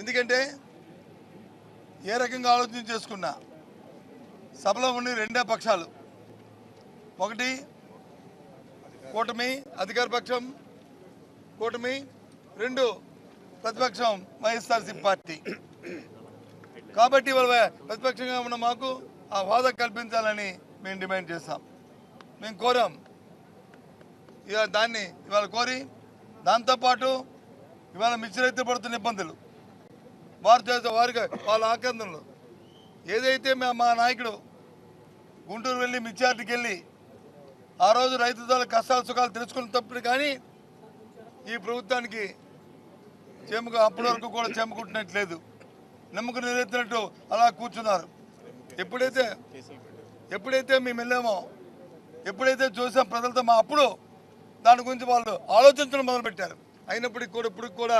ఎందుకంటే ఏ రకంగా ఆలోచన చేసుకున్నా సభలో ఉండి రెండే పక్షాలు. ఒకటి కూటమి అధికార పక్షం కూటమి రెండు ప్రతిపక్షం వైఎస్ఆర్సీ పార్టీ. కాబట్టి వాళ్ళ ప్రతిపక్షంగా ఉన్న మాకు ఆ హోదా కల్పించాలని మేము డిమాండ్ చేస్తాం. మేము కోరాం. ఇవాళ దాన్ని ఇవాళ కోరి దాంతోపాటు ఇవాళ మిర్చి రైతులు పడుతున్న ఇబ్బందులు. భారతదేశ చేసే వారికి వాళ్ళ ఆక్రందనలు. ఏదైతే మా మా నాయకుడు గుంటూరు వెళ్ళి మిర్చార్టీకి వెళ్ళి ఆ రోజు రైతుల కష్టాలు సుఖాలు తెలుసుకున్నప్పుడు కానీ ఈ ప్రభుత్వానికి చెముకు అప్పటి వరకు కూడా చెమ్ముకుంటున్నట్లేదు నమ్మకం నెరవేర్చినట్టు అలా కూర్చున్నారు. ఎప్పుడైతే ఎప్పుడైతే మేము వెళ్ళామో ఎప్పుడైతే చూసాం ప్రజలతో మా అప్పుడు దాని గురించి వాళ్ళు ఆలోచించడం మొదలుపెట్టారు. అయినప్పటికీ కూడా ఇప్పుడు కూడా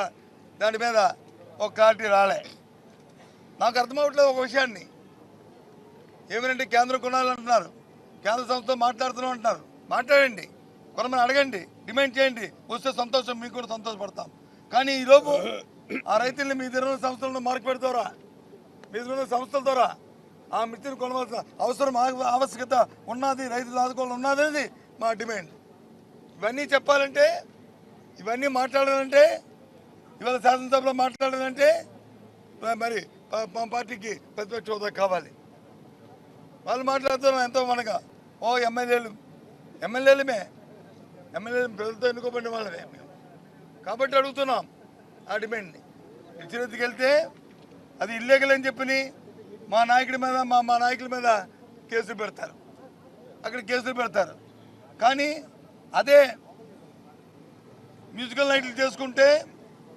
దాని మీద ఒక క్లారిటీ రాలే. నాకు అర్థమవట్లేదు ఒక విషయాన్ని. ఏమనంటే కేంద్రం కొనాలంటున్నారు? కేంద్ర సంస్థతో మాట్లాడుతున్నాం అంటున్నారు. మాట్లాడండి. కొనమని అడగండి. డిమాండ్ చేయండి. వస్తే సంతోషం మీకు కూడా సంతోషపడతాం. కానీ ఈలోపు ఆ రైతుల్ని మీ దగ్గర ఉన్న సంస్థలను మార్కు పెడతారా? మీ దగ్గర సంస్థల ద్వారా ఆ మిర్చిని కొనవలసిన అవసరం ఆవశ్యకత ఉన్నది రైతులు ఆదుకోవాలి ఉన్నది మా డిమాండ్. ఇవన్నీ చెప్పాలంటే ఇవన్నీ మాట్లాడాలంటే ఇవాళ శాసనసభలో మాట్లాడాలంటే మరి మా పార్టీకి ప్రతిపక్ష హోదా కావాలి. వాళ్ళు మాట్లాడుతున్నాం ఎంతో మనగా. ఓ ఎమ్మెల్యేలు ఎమ్మెల్యేలమే ఎమ్మెల్యేలు ప్రజలతో ఎన్నుకోబడిన వాళ్ళమే మేము. కాబట్టి అడుగుతున్నాం ఆ డిమాండ్ని. ఇచ్చిరెత్తికి వెళ్తే అది ఇల్లీగల్ అని మా నాయకుడి మీద మా మా నాయకుల మీద కేసులు పెడతారు. అక్కడ కేసులు పెడతారు. కానీ అదే మ్యూజికల్ నైట్లు చేసుకుంటే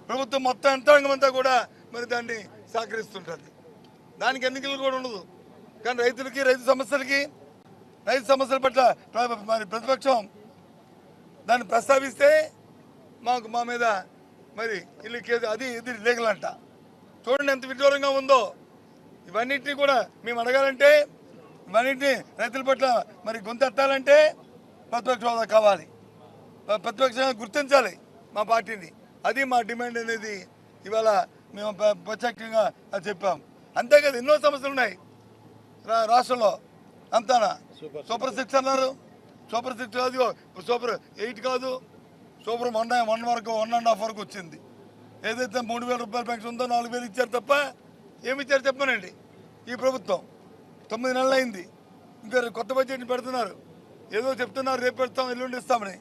ప్రభుత్వం మొత్తం యంత్రాంగం అంతా కూడా మరి దాన్ని సహకరిస్తుంటుంది. దానికి ఎన్నికలు కూడా ఉండదు. కానీ రైతులకి రైతు సమస్యలకి రైతు సమస్యల పట్ల ప్ర- మరి ప్రతిపక్షం దాన్ని ప్రస్తావిస్తే మాకు మా మీద మరి ఇల్లు కేసు అది ఇది లీగల్ అంట చూడండి ఎంత విడ్డూరంగా ఉందో. ఇవన్నిటిని కూడా మేము అడగాలంటే ఇవన్నిటిని రైతుల పట్ల మరి గొంతెత్తాలంటే ప్రతిపక్ష హోదా కావాలి. ప్రతిపక్షంగా గుర్తించాలి మా పార్టీని. అది మా డిమాండ్ అనేది. ఇవాళ మేము ప్ర- ప్రత్యేకంగా అది చెప్పాం. అంతేకాదు ఎన్నో సమస్యలు ఉన్నాయి. రా- రాష్ట్రంలో. అంతానా? సూపర్. సిక్స్ అన్నారు. సూపర్ సిక్స్ కాదు సూపర్ ఎయిట్ కాదు. సూపర్ వన్ వన్ వరకు వన్ అండ్ హాఫ్ వరకు వచ్చింది. ఏదైతే మూడు వేల రూపాయల పెన్షన్ ఉందో నాలుగు వేలు ఇచ్చారు తప్ప ఏమి ఇచ్చారు చెప్పనండి. ఈ ప్రభుత్వం తొమ్మిది నెలలు అయింది. ఇంకా కొత్త బడ్జెట్ని పెడుతున్నారు. ఏదో చెప్తున్నారు రేపు పెడతాం ఎల్లుండి ఇస్తామని.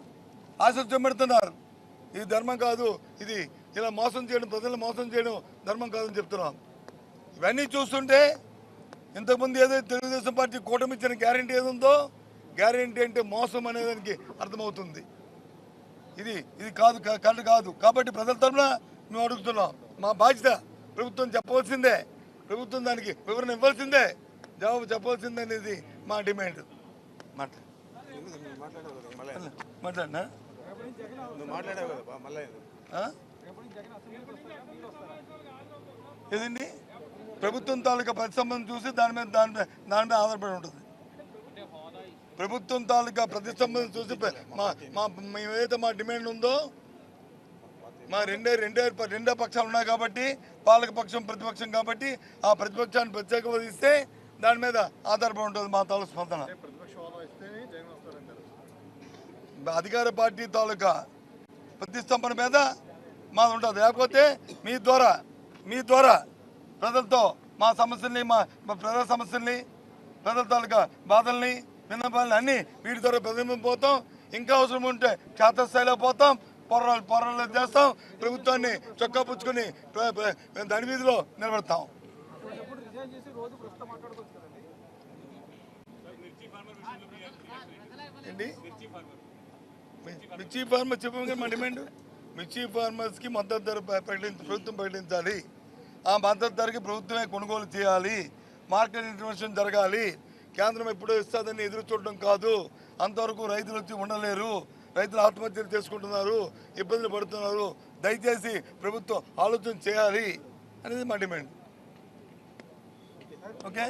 ఆశ పెడుతున్నారు. ఇది ధర్మం కాదు. ఇది ఇలా మోసం చేయడం ప్రజలను మోసం చేయడం ధర్మం కాదని చెప్తున్నాం. ఇవన్నీ చూస్తుంటే ఇంతకుముందు ఏదైతే తెలుగుదేశం పార్టీ కూటమి ఇచ్చిన గ్యారంటీ ఏది ఉందో గ్యారంటీ అంటే మోసం అనేదానికి అర్థమవుతుంది. ఇది ఇది కాదు కరెక్ట్ కాదు. కాబట్టి ప్రజల తరఫున మేము అడుగుతున్నాం. మా బాధ్యత ప్రభుత్వం చెప్పవలసిందే. ప్రభుత్వం దానికి వివరణ ఇవ్వాల్సిందే. జవాబు చెప్పవలసిందే అనేది మా డిమాండ్. మాట్లా మాట్లాడినా నువ్వు మాట్లాడావు కదా మళ్ళా? ఏదండి? ప్రభుత్వం తాలూకా ప్రతిస్పందన చూసి దాని మీద దాని మీద దాని మీద ఆధారపడి ఉంటుంది. ప్రభుత్వం తాలూకా ప్రతిస్పందన చూసి మా మా మేము ఏదైతే మా డిమాండ్ ఉందో మా రెండే రెండే రెండే పక్షాలు ఉన్నాయి కాబట్టి పాలక పక్షం ప్రతిపక్షం కాబట్టి ఆ ప్రతిపక్షాన్ని ప్రత్యేక వదిలిస్తే దాని మీద ఆధారపడి ఉంటుంది మా తాలూకు స్పందన. అధికార పార్టీ తాలూకా ప్రతిష్టంభన మీద మాది ఉంటుంది లేకపోతే మీ ద్వారా మీ ద్వారా ప్రజలతో మా సమస్యల్ని మా మా ప్రజల సమస్యల్ని ప్రజల తాలూకా బాధల్ని విన్నపాలని అన్ని వీటి ద్వారా ప్రతిబింబం పోతాం ఇంకా అవసరం ఉంటే క్షేత్రస్థాయిలో పోతాం. పోరాలు పోరాటాలు చేస్తాం. ప్రభుత్వాన్ని చొక్కా పుచ్చుకొని దాని వీధిలో నిలబెడతాం. ఏంటి? మి- మిర్చి ఫార్మర్ చెప్పాము మా డిమాండ్ మిర్చి ఫార్మర్స్కి మద్దతు ధర ప్రకటించి ప్రభుత్వం ప్రకటించాలి. ఆ మద్దతు ధరకి ప్రభుత్వమే కొనుగోలు చేయాలి. మార్కెట్ ఇంటర్వెన్షన్ జరగాలి. కేంద్రం ఎప్పుడో ఇస్తుందని ఎదురు చూడడం కాదు. అంతవరకు రైతులు వచ్చి ఉండలేరు. రైతులు ఆత్మహత్యలు చేసుకుంటున్నారు. ఇబ్బందులు పడుతున్నారు. దయచేసి ప్రభుత్వం ఆలోచన చేయాలి. అనేది మా డిమాండ్ ఓకే?